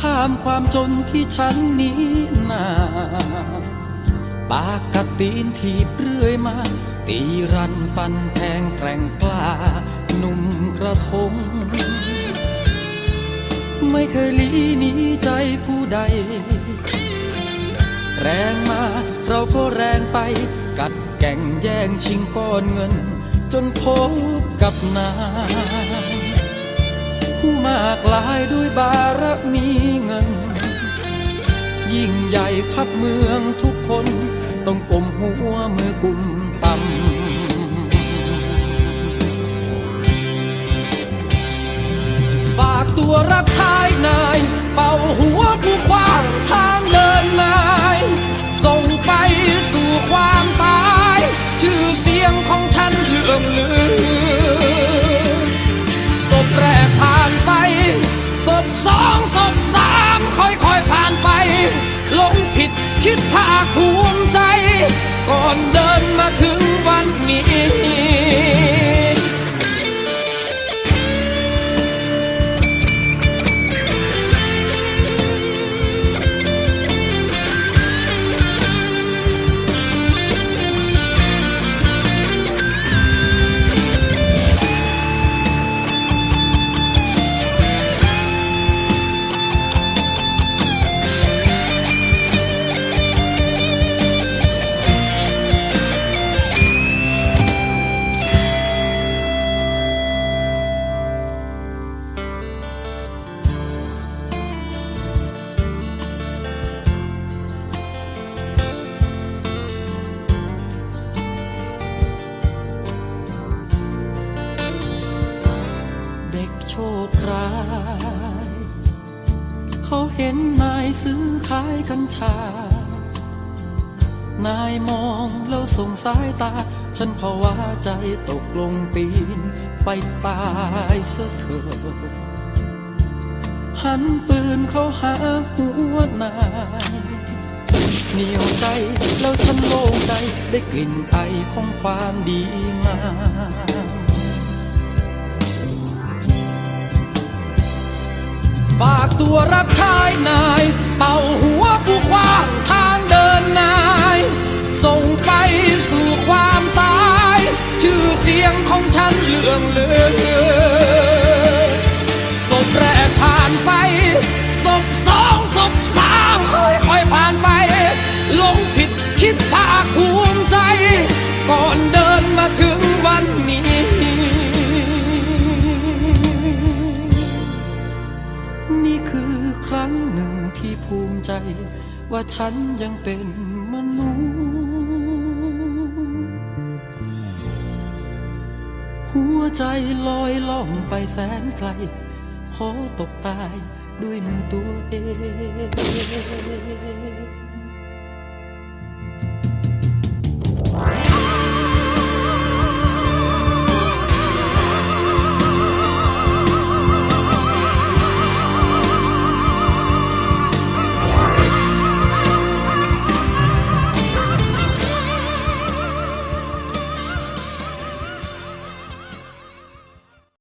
ข้ามความจนที่ฉันนี้นาปากกตีนถีบเรื่อยมา ตีรันฟันแทงแกร่งกล้าหนุ่มกระทง ไม่เคยลีหนีใจผู้ใด แรงมาเราก็แรงไป กัดแก่งแย่งชิงก้อนเงิน จนพบกับนายผู้มากลายด้วยบารมี ใหญ่ขับเมืองทุกคน ต้องก้มหัวมือกุมต่ำ คิดภาคภูมิใจ ก่อนเดินมาถึงวันนี้ เด็กโชคร้าย เขาเห็นนายซื้อขายกัญชา นายมองแล้วส่งสายตา ฉันภาวะใจตกลงตีน ไปตายเสเถิดหันปืนเขาหาหัวนายเหนียวใจแล้วฉันโล่งใจได้กลิ่นไอของความดีงาม ฝากตัวรับใช้นาย เป่าหัวผู้ขวางทางเดินนาย ส่งไปสู่ความตาย ชื่อเสียงของฉันเลื่องลือศพแรกผ่านไปศพสองศพสามค่อยๆผ่านไปหลงผิดคิดภาคภูมิใจ ก่อน ภูมิใจ ว่าฉันยังเป็นมนุษย์หัวใจลอยล่องไปแสนไกล ขอตกตายด้วยมือตัวเอง